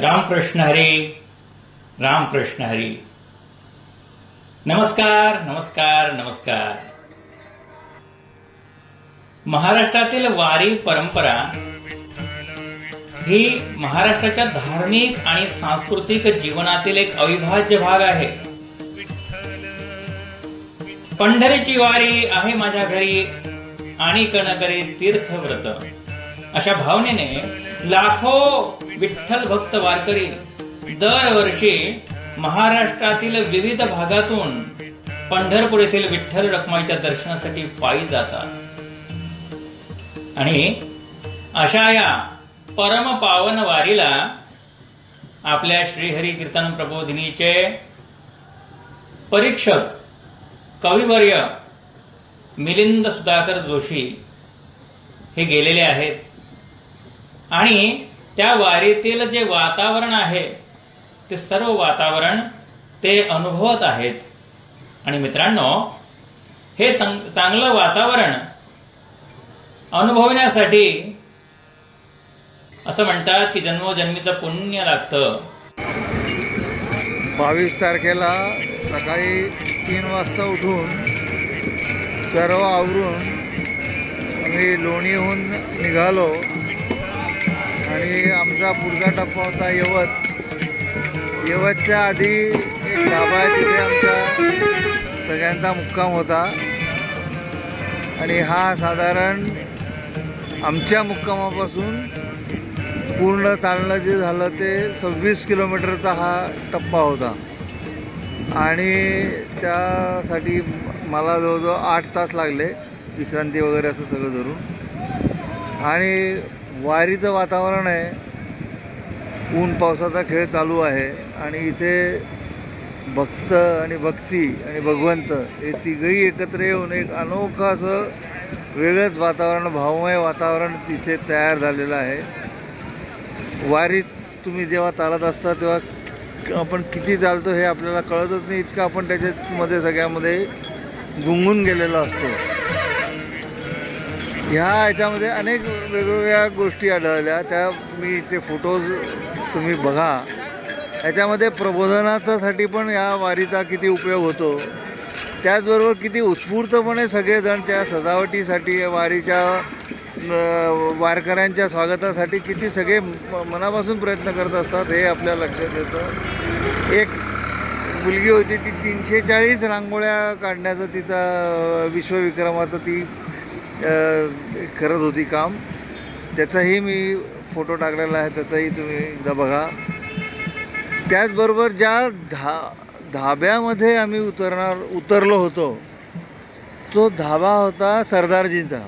रामकृष्ण हरी रामकृष्ण हरी. नमस्कार नमस्कार नमस्कार. महाराष्ट्रातील वारी परंपरा ही महाराष्ट्राच्या धार्मिक आणि सांस्कृतिक जीवनातील एक अविभाज्य भाग आहे. पंढरीची वारी आहे माझ्या घरी आणि कणकरी तीर्थव्रत. अशा भावनेने लाखो विठ्ठल भक्त वारकरी दरवर्षी महाराष्ट्रातील विविध भागातून पंढरपूर येथील विठ्ठल रखमाईच्या दर्शनासाठी पायी जातात. आणि अशा या परम पावन वारीला आपल्या श्रीहरी कीर्तन प्रबोधिनीचे परीक्षक कविवर्य मिलिंद सुधाकर जोशी हे गेलेले आहेत. आणि त्या वारीतील जे वातावरण आहे ते सर्व वातावरण ते अनुभवत आहेत. आणि मित्रांनो हे चांगलं वातावरण अनुभवण्यासाठी असं म्हणतात की जन्मोजन्मीचं पुण्य लागतं. बावीस तारखेला सकाळी तीन वाजता उठून सर्व आवरून आम्ही लोणीहून निघालो. आणि आमचा पुढचा टप्पा होता यवत. यवतच्या आधी एक ढाबा आहे तिथे आमचा सगळ्यांचा मुक्काम होता. आणि हा साधारण आमच्या मुक्कामापासून पूर्ण चालणं जे झालं ते सव्वीस किलोमीटरचा हा टप्पा होता. आणि त्यासाठी मला जवळजवळ आठ तास लागले विश्रांती वगैरे असं सगळं धरून. आणि वारीचं वातावरण आहे. ऊन पावसाचा खेळ चालू आहे आणि इथे भक्त आणि भक्ती आणि भगवंत हे तिघही एकत्र येऊन एक अनोखं असं वेगळंच वातावरण भावमय वातावरण तिथे तयार झालेलं आहे. वारीत तुम्ही जेव्हा चालत असता तेव्हा आपण किती चालतो हे आपल्याला कळतच नाही. इतकं आपण त्याच्यामध्ये सगळ्यामध्ये गुंगून गेलेलो असतो. ह्या ह्याच्यामध्ये अनेक वेगवेगळ्या गोष्टी आढळल्या. त्या मी ते फोटोज तुम्ही बघा. ह्याच्यामध्ये प्रबोधनाच्यासाठी पण या वारीचा किती उपयोग होतो. त्याचबरोबर किती उत्स्फूर्तपणे सगळेजण त्या सजावटीसाठी वारीच्या वारकऱ्यांच्या स्वागतासाठी किती सगळे मनापासून प्रयत्न करत असतात हे आपल्या लक्षात येतं. एक मुलगी होती ती तीनशे चाळीस रांगोळ्या काढण्याचं तिचा विश्वविक्रमाचं ती करत होती काम. त्याचाही मी फोटो टाकलेला आहे त्याचाही तुम्ही एकदा बघा. त्याचबरोबर ज्या धा धाब्यामध्ये आम्ही उतरणार उतरलो होतो तो धाबा होता सरदारजींचा.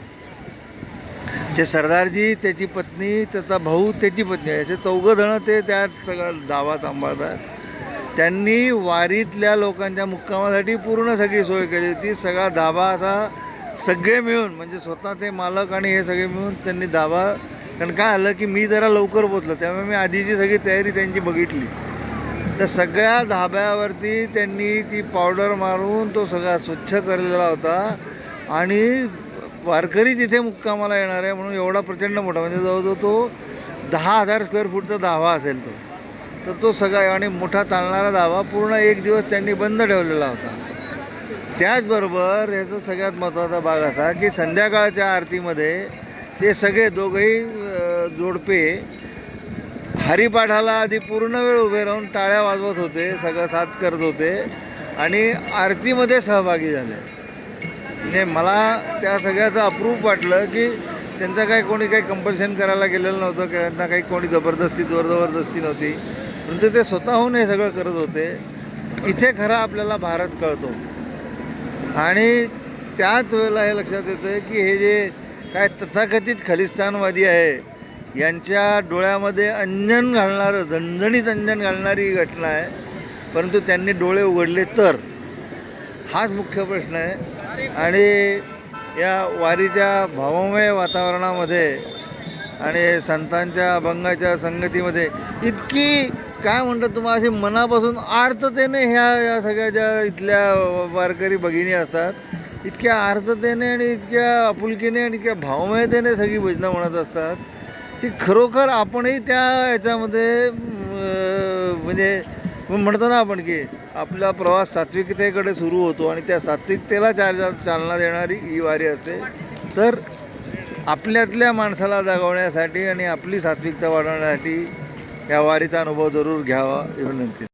जे सरदारजी त्याची पत्नी त्याचा भाऊ त्याची पत्नी असे चौघं जणं ते त्या सगळा धाबा सांभाळतात. त्यांनी वारीतल्या लोकांच्या मुक्कामासाठी पूर्ण सगळी सोय केली होती. सगळा धाबा असा सगळे मिळून म्हणजे स्वतः ते मालक आणि हे सगळे मिळून त्यांनी धावा कारण काय आलं की मी जरा लवकर पोचलो त्यामुळे मी आधीची सगळी तयारी त्यांची बघितली. तर सगळ्या धाब्यावरती त्यांनी ती पावडर मारून तो सगळा स्वच्छ करलेला होता. आणि वारकरी तिथे मुक्कामाला येणार आहे म्हणून एवढा प्रचंड मोठा म्हणजे जवळजवळ तो दहा हजार स्क्वेअर फूटचा धावा असेल तो. तर तो सगळा आणि मोठा चालणारा धावा पूर्ण एक दिवस त्यांनी बंद ठेवलेला होता. त्याचबरोबर याचा सगळ्यात महत्त्वाचा भाग असा की संध्याकाळच्या आरतीमध्ये ते सगळे दोघंही जोडपे हरिपाठाला आधी पूर्ण वेळ उभे राहून टाळ्या वाजवत होते सगळं साथ करत होते आणि आरतीमध्ये सहभागी झाले. म्हणजे मला त्या सगळ्याचं अप्रूप वाटलं की त्यांचं काही कोणी काही कंपल्शन करायला गेलेलं नव्हतं की त्यांना काही कोणी जबरदस्ती जबरदस्ती नव्हती. परंतु ते स्वतःहून हे सगळं करत होते. इथे खरा आपल्याला भारत कळतो. आणि त्याच वेळेला हे लक्षात येतं की हे जे काय तथाकथित खलिस्तानवादी आहे यांच्या डोळ्यामध्ये अंजन घालणारं झणझणीत अंजन घालणारी ही घटना आहे. परंतु त्यांनी डोळे उघडले तर. हाच मुख्य प्रश्न आहे. आणि या वारीच्या भावमय वातावरणामध्ये आणि संतांच्या अभंगाच्या संगतीमध्ये इतकी काय म्हणतात तुम्हाला अशी मनापासून आर्ततेने ह्या या सगळ्या ज्या इथल्या वारकरी भगिनी असतात इतक्या आर्ततेने आणि इतक्या आपुलकीने आणि इतक्या भावमयतेने सगळी भजनं म्हणत असतात. की खरोखर आपणही त्या याच्यामध्ये म्हणजे म्हणतो ना आपण की आपला प्रवास सात्विकतेकडे सुरू होतो आणि त्या सात्विकतेला चार चालना देणारी ही वारी असते. तर आपल्यातल्या माणसाला जागवण्यासाठी आणि आपली सात्विकता वाढवण्यासाठी या वारीचा अनुभव जरूर घ्यावा ही विनंती.